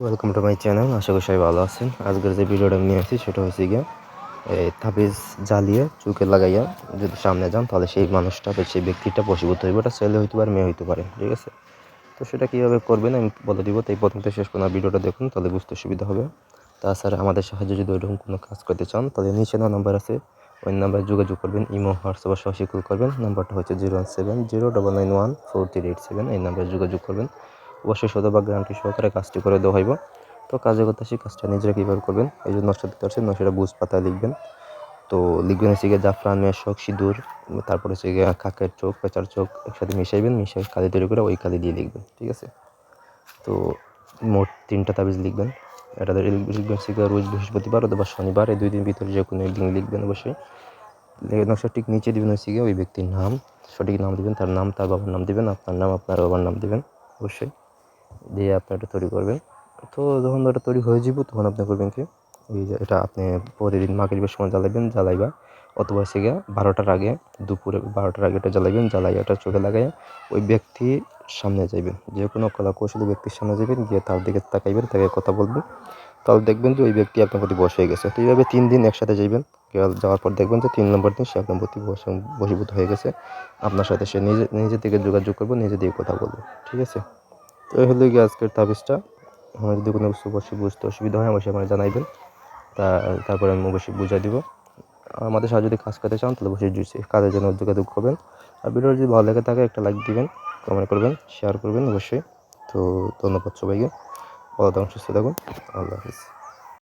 Welcome to my channel আশা করি সবাই ভালো আছেন। আজকের যে ভিডিওটা আমি নিয়ে আসি সেটা হচ্ছে গিয়ে, এই তাবিজ জ্বালিয়ে চুকে লাগাইয়া যদি সামনে যান, তাহলে সেই মানুষটা বা সেই ব্যক্তিটা বসীভূত হইবে, ওটা ছেলে হইতে পারে, মেয়ে হইতে পারে, ঠিক আছে? তো সেটা কীভাবে করবেন, আমি বলে দিব। তাই প্রথম থেকে শেষ পর্যন্ত ভিডিওটা দেখুন, তাহলে বুঝতে সুবিধা হবে। তাছাড়া আমাদের সাহায্যে যদি ওইরকম কোনো কাজ করতে চান, তাহলে নিচে না নাম্বার আছে। ওই নাম্বারে যোগাযোগ করবেন, ইমো, হোয়াটসঅ্যাপ সরাসরি কল করবেন। নাম্বারটা হচ্ছে zero one seven zero double nine one four three eight seven এই নাম্বারে যোগাযোগ করবেন। অবশ্যই শতভাগ গ্যারান্টি সহকারে কাজটি করে দেওয়া হইব। তো কাজে করতে সেই কাজটা নিজেরা কীভাবে করবেন, এই জন্য নষ্ট দিতে পারছেন নশোটা বুঝ পাতায় লিখবেন। তো লিখবেন হচ্ছে গিয়ে জাফরান মেশক সিঁদুর, তারপরে হচ্ছে গিয়ে কাকের চোখ, পেঁচার চোখ একসাথে মিশাইবেন, মিশাই কালি তৈরি করে ওই কালি দিয়ে লিখবেন, ঠিক আছে? তো মোট তিনটা তাবিজ লিখবেন। এটা লিখবেন গিয়ে রোজ বৃহস্পতিবার অথবা শনিবার, এই দুই দিন ভিতরে যে কোনো একদিন লিখবেন অবশ্যই। নকশার ঠিক নিচে দিবেন হচ্ছে গিয়ে ওই ব্যক্তির নাম, সঠিক নাম দিবেন, তার নাম, তার বাবার নাম দিবেন, আপনার নাম, আপনার বাবার নাম দিবেন, অবশ্যই। দিয়ে আপনি এটা তৈরি করবেন। তো যখন ওটা তৈরি হয়ে যাব, তখন আপনি করবেন কি? এই যে এটা আপনি প্রতিদিন মাগরিবের সময় জ্বালাবেন জ্বালাইবা। অথবা হচ্ছে গিয়ে বারোটার আগে, দুপুরে বারোটার আগে এটা জ্বালাইবেন জ্বালাই ওটা চোখে লাগাইয়া ওই ব্যক্তির সামনে যাইবেন। যে কোনো কলা কৌশলী ব্যক্তির সামনে যাবেন গিয়ে তার দিকে তাকাইবেন, তাকে কথা বলবেন। তাহলে দেখবেন যে ওই ব্যক্তি আপনার প্রতি বসে হয়ে গেছে। তো এইভাবে তিন দিন একসাথে যাইবেন। যাওয়ার পর দেখবেন যে তিন নম্বর দিন সে আপনার প্রতি বসে বসীভূত হয়ে গেছে। আপনার সাথে সে নিজে নিজে থেকে যোগাযোগ করব, নিজে দিয়ে কথা বলব। ঠিক আছে? তো এই হলো গিয়ে আজকের তাবিজটা। আমার যদি কোনো কিছু অবশ্যই বুঝতে অসুবিধা হয়, অবশ্যই আমার জানাইবেন। তা, তারপরে আমি অবশ্যই বুঝাই দিব। আমাদের সাথে যদি কাজ করতে চান, তাহলে অবশ্যই কাজের জন্য যোগাযোগ করবেন। আর ভিডিও যদি ভালো লেগে থাকে, একটা লাইক দিবেন কমেন্ট করবেন শেয়ার করবেন অবশ্যই। তো, ধন্যবাদ সবাইকে। ভালো থাকুন, সুস্থ থাকুন। আল্লাহ হাফিজ।